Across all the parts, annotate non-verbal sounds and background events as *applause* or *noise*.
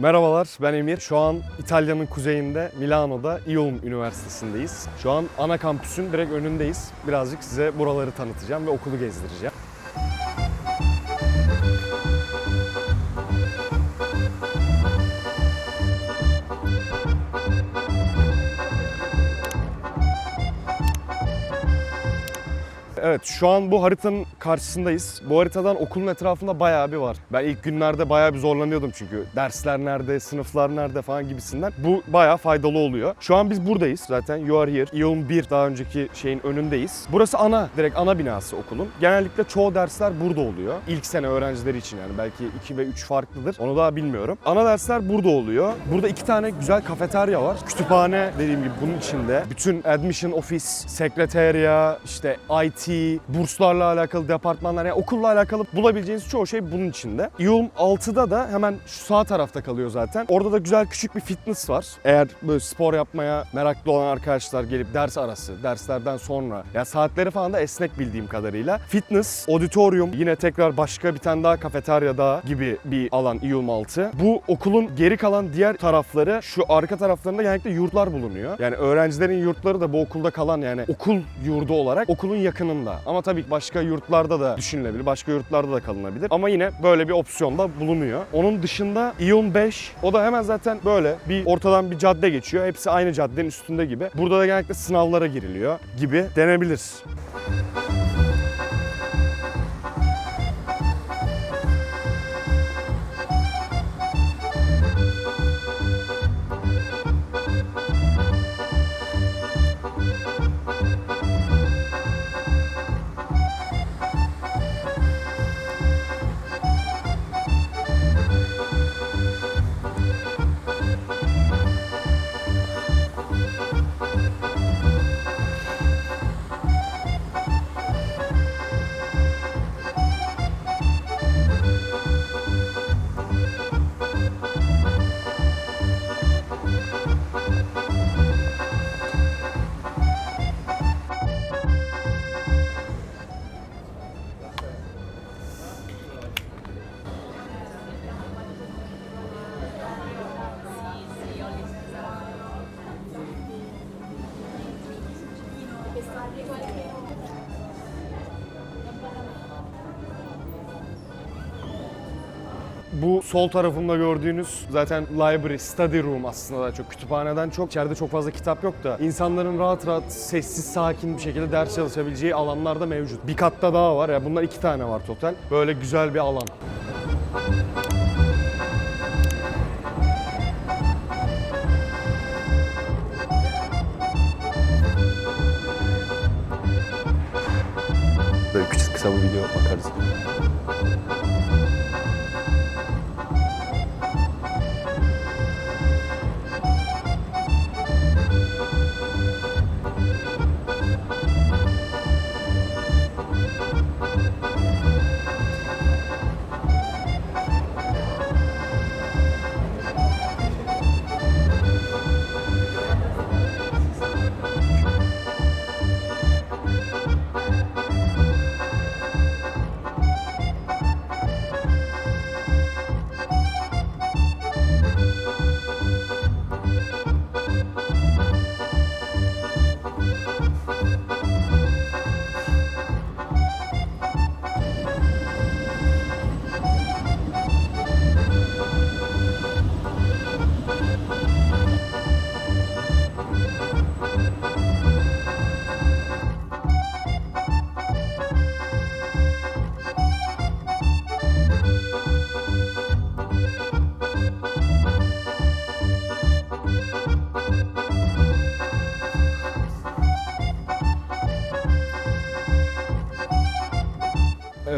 Merhabalar, ben Emir. Şu an İtalya'nın kuzeyinde Milano'da Iulm Üniversitesi'ndeyiz. Şu an ana kampüsün direkt önündeyiz. Birazcık size buraları tanıtacağım ve okulu gezdireceğim. Evet şu an bu haritanın karşısındayız. Bu haritadan okulun etrafında bayağı bir var. Ben ilk günlerde bayağı bir zorlanıyordum çünkü. Dersler nerede, sınıflar nerede falan gibisinden. Bu bayağı faydalı oluyor. Şu an biz buradayız zaten. You are here. İyon 1 daha önceki şeyin önündeyiz. Burası ana, direkt ana binası okulun. Genellikle çoğu dersler burada oluyor. İlk sene öğrencileri için yani belki 2 ve 3 farklıdır. Onu daha bilmiyorum. Ana dersler burada oluyor. Burada iki tane güzel kafeterya var. Kütüphane dediğim gibi bunun içinde. Bütün admission office, sekreterya, işte IT, burslarla alakalı departmanlar, yani okulla alakalı bulabileceğiniz çoğu şey bunun içinde. İUM 6'da da hemen şu sağ tarafta kalıyor zaten. Orada da güzel küçük bir fitness var. Eğer böyle spor yapmaya meraklı olan arkadaşlar gelip ders arası, derslerden sonra, ya saatleri falan da esnek bildiğim kadarıyla. Fitness, auditorium, yine tekrar başka bir tane daha kafeterya daha gibi bir alan İUM 6. Bu okulun geri kalan diğer tarafları şu arka taraflarında genellikle yurtlar bulunuyor. Yani öğrencilerin yurtları da bu okulda kalan yani okul yurdu olarak okulun yakınında. Ama tabii başka yurtlarda da düşünülebilir. Başka yurtlarda da kalınabilir. Ama yine böyle bir opsiyon da bulunuyor. Onun dışında İyon 5 o da hemen zaten böyle bir ortadan bir cadde geçiyor. Hepsi aynı caddenin üstünde gibi. Burada da genellikle sınavlara giriliyor gibi denebilir. Bu sol tarafımda gördüğünüz zaten library, study room aslında daha çok kütüphaneden çok. İçeride çok fazla kitap yok da insanların rahat rahat sessiz sakin bir şekilde ders çalışabileceği alanlar da mevcut. Bir katta daha var ya bunlar iki tane var total. Böyle güzel bir alan. Bakarız.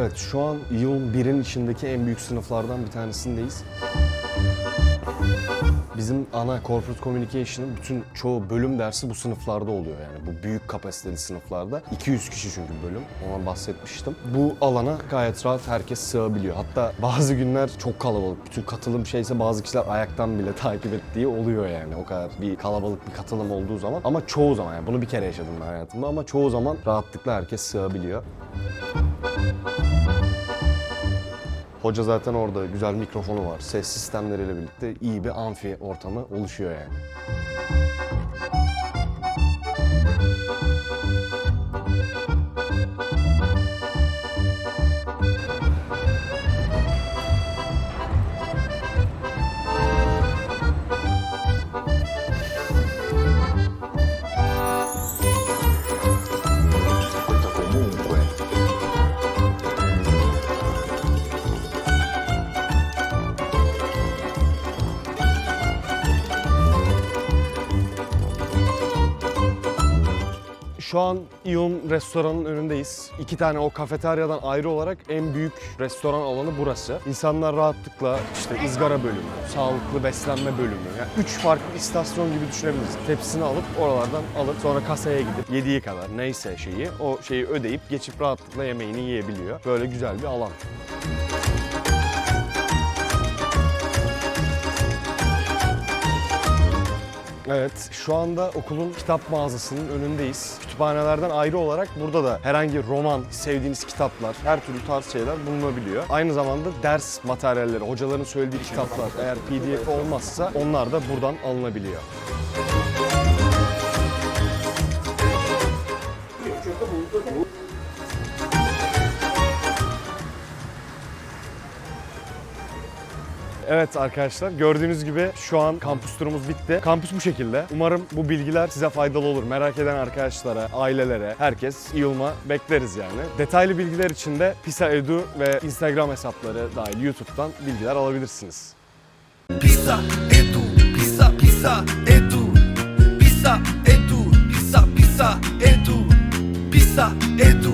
Evet şu an yılın birin içindeki en büyük sınıflardan bir tanesindeyiz. Bizim ana corporate communication'ın bütün çoğu bölüm dersi bu sınıflarda oluyor yani bu büyük kapasiteli sınıflarda. 200 kişi çünkü bölüm ona bahsetmiştim. Bu alana gayet rahat herkes sığabiliyor. Hatta bazı günler çok kalabalık. Bütün katılım şeyse bazı kişiler ayaktan bile *laughs* takip ettiği oluyor yani o kadar bir kalabalık bir katılım olduğu zaman. Ama çoğu zaman yani bunu bir kere yaşadım ben hayatımda ama çoğu zaman rahatlıkla herkes sığabiliyor. Hoca zaten orada güzel mikrofonu var. Ses sistemleriyle birlikte iyi bir amfi ortamı oluşuyor yani. Şu an İyon restoranın önündeyiz. İki tane o kafeteryadan ayrı olarak en büyük restoran alanı burası. İnsanlar rahatlıkla işte ızgara bölümü, sağlıklı beslenme bölümü. Yani üç farklı istasyon gibi düşünebiliriz. Tepsisini alıp oralardan alıp sonra kasaya gidip yediği kadar neyse şeyi o şeyi ödeyip geçip rahatlıkla yemeğini yiyebiliyor. Böyle güzel bir alan. Evet, şu anda okulun kitap mağazasının önündeyiz. Kütüphanelerden ayrı olarak burada da herhangi roman, sevdiğiniz kitaplar, her türlü tarz şeyler bulunabiliyor. Aynı zamanda ders materyalleri, hocaların söylediği kitaplar eğer pdf olmazsa onlar da buradan alınabiliyor. Evet arkadaşlar gördüğünüz gibi şu an kampüs turumuz bitti. Kampüs bu şekilde. Umarım bu bilgiler size faydalı olur. Merak eden arkadaşlara, ailelere, herkes İLM'a bekleriz yani. Detaylı bilgiler için de Pisa Edu ve Instagram hesapları dahil YouTube'dan bilgiler alabilirsiniz. Pisa edu, pisa pisa edu, pisa edu, pisa pisa edu, pisa edu.